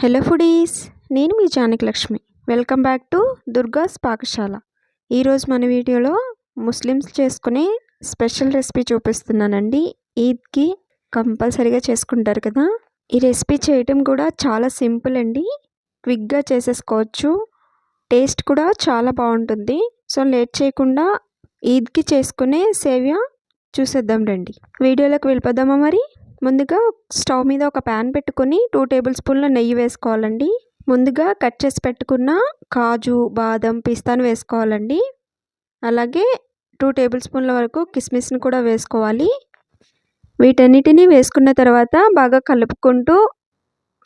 Hello foodies నేను మీ Janaki Lakshmi. Welcome back to Durga's పాకశాల ఈరోజు మన వీడియోలో ముస్లిమ్స్ చేసుకునే స్పెషల్ రెసిపీ చూపిస్తున్నానండి. ఈద్కి కంపల్సరీగా చేసుకుంటారు కదా. ఈ రెసిపీ చేయటం కూడా చాలా సింపుల్ అండి. క్విక్గా చేసేసుకోవచ్చు. టేస్ట్ కూడా చాలా బాగుంటుంది. సో లేట్ చేయకుండా ఈద్కి చేసుకునే సేవ్య చూసేద్దాం రండి. వీడియోలోకి వెళ్ళిపోదామా మరి? ముందుగా స్టవ్ మీద ఒక ప్యాన్ పెట్టుకొని టూ టేబుల్ స్పూన్ల నెయ్యి వేసుకోవాలండి. ముందుగా కట్ చేసి పెట్టుకున్న కాజు బాదం పిస్తాను వేసుకోవాలండి. అలాగే టూ టేబుల్ స్పూన్ల వరకు కిస్మిస్ని కూడా వేసుకోవాలి. వీటన్నిటిని వేసుకున్న తర్వాత బాగా కలుపుకుంటూ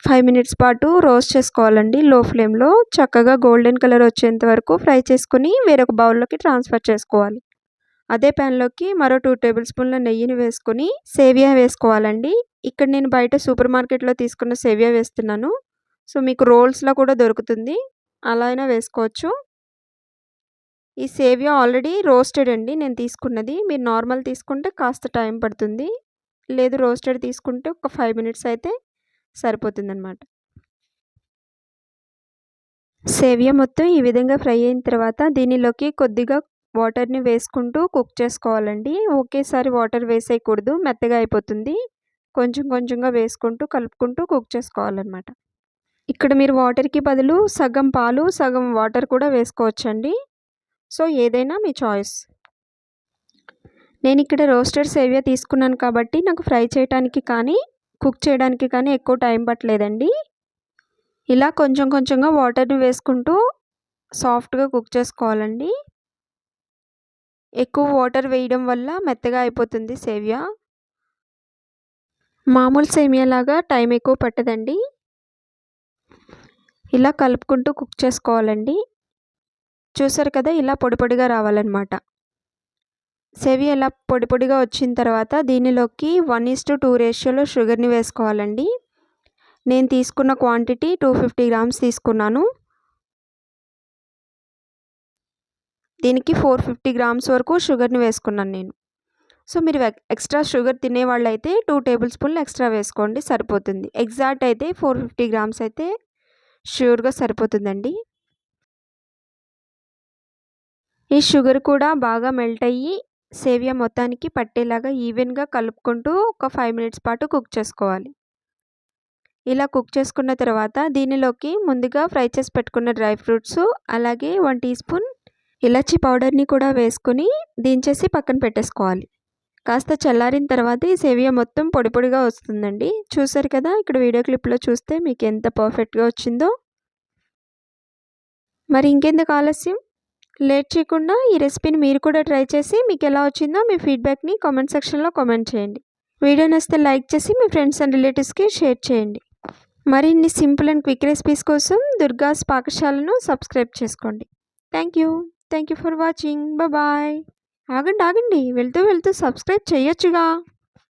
ఫైవ్ మినిట్స్ పాటు రోస్ట్ చేసుకోవాలండి లో ఫ్లేమ్లో. చక్కగా గోల్డెన్ కలర్ వచ్చేంత వరకు ఫ్రై చేసుకుని వేరొక బౌల్లోకి ట్రాన్స్ఫర్ చేసుకోవాలి. అదే ప్యాన్లోకి మరో టూ టేబుల్ స్పూన్ల నెయ్యిని వేసుకొని సేవియా వేసుకోవాలండి. ఇక్కడ నేను బయట సూపర్ మార్కెట్లో తీసుకున్న సేవియా వేస్తున్నాను. సో మీకు రోల్స్లో కూడా దొరుకుతుంది. అలా అయినా వేసుకోవచ్చు. ఈ సేవియా ఆల్రెడీ రోస్టెడ్ అండి. నేను తీసుకున్నది. మీరు నార్మల్ తీసుకుంటే కాస్త టైం పడుతుంది. లేదు రోస్టెడ్ తీసుకుంటే ఒక ఫైవ్ మినిట్స్ అయితే సరిపోతుంది అనమాట సేవియా మొత్తం ఈ విధంగా ఫ్రై అయిన తర్వాత దీనిలోకి కొద్దిగా వాటర్ని వేసుకుంటూ కుక్ చేసుకోవాలండి. ఒకేసారి వాటర్ వేసేయకూడదు మెత్తగా అయిపోతుంది. కొంచెం కొంచెంగా వేసుకుంటూ కలుపుకుంటూ కుక్ చేసుకోవాలన్నమాట. ఇక్కడ మీరు వాటర్కి బదులు సగం పాలు సగం వాటర్ కూడా వేసుకోవచ్చండి. సో ఏదైనా మీ చాయిస్. నేను ఇక్కడ రోస్టెడ్ సేవియా తీసుకున్నాను కాబట్టి నాకు ఫ్రై చేయడానికి కానీ కుక్ చేయడానికి కానీ ఎక్కువ టైం పట్టలేదండి. ఇలా కొంచెం కొంచెంగా వాటర్ని వేసుకుంటూ సాఫ్ట్గా కుక్ చేసుకోవాలండి. ఎక్కువ వాటర్ వేయడం వల్ల మెత్తగా అయిపోతుంది సేవియా? మామూలు సేమియాలాగా టైం ఎక్కువ పట్టదండి. ఇలా కలుపుకుంటూ కుక్ చేసుకోవాలండి. చూసారు కదా ఇలా పొడి పొడిగా రావాలన్నమాట. సేవియా ఇలా పొడి పొడిగా వచ్చిన తర్వాత దీనిలోకి వన్ ఈస్ టు టూ రేషియోలో షుగర్ని వేసుకోవాలండి. నేను తీసుకున్న క్వాంటిటీ టూ ఫిఫ్టీ గ్రామ్స్ తీసుకున్నాను. దీనికి ఫోర్ ఫిఫ్టీ గ్రామ్స్ వరకు షుగర్ని వేసుకున్నాను నేను. సో మీరు ఎక్స్ట్రా షుగర్ తినేవాళ్ళు అయితే టూ టేబుల్ స్పూన్లు ఎక్స్ట్రా వేసుకోండి సరిపోతుంది. ఎగ్జాక్ట్ అయితే ఫోర్ ఫిఫ్టీ గ్రామ్స్ అయితే ష్యూర్గా సరిపోతుందండి. ఈ షుగర్ కూడా బాగా మెల్ట్ అయ్యి సేవియా మొత్తానికి పట్టేలాగా ఈవెన్గా కలుపుకుంటూ ఒక ఫైవ్ మినిట్స్ పాటు కుక్ చేసుకోవాలి. ఇలా కుక్ చేసుకున్న తర్వాత దీనిలోకి ముందుగా ఫ్రై చేసి పెట్టుకున్న డ్రై ఫ్రూట్స్ అలాగే వన్ టీ స్పూన్ ఇలాచి పౌడర్ని కూడా వేసుకొని దించేసి పక్కన పెట్టేసుకోవాలి. కాస్త చల్లారిన తర్వాత ఈ సేవియా మొత్తం పొడి పొడిగా వస్తుందండి. చూసారు కదా ఇక్కడ వీడియో క్లిప్లో చూస్తే మీకు ఎంత పర్ఫెక్ట్గా వచ్చిందో. మరి ఇంకెందుకు ఆలస్యం? లేట్ చేయకుండా ఈ రెసిపీని మీరు కూడా ట్రై చేసి మీకు ఎలా వచ్చిందో మీ ఫీడ్బ్యాక్ని కామెంట్ సెక్షన్లో కామెంట్ చేయండి. వీడియో నచ్చితే లైక్ చేసి మీ ఫ్రెండ్స్ అండ్ రిలేటివ్స్కి షేర్ చేయండి. మరిన్ని సింపుల్ అండ్ క్విక్ రెసిపీస్ కోసం దుర్గాస్ పాకశాలను సబ్స్క్రైబ్ చేసుకోండి. Thank you thank you for watching bye ఆగండి ఆగండి. వెళ్తూ వెళ్తూ సబ్స్క్రైబ్ చేయొచ్చుగా.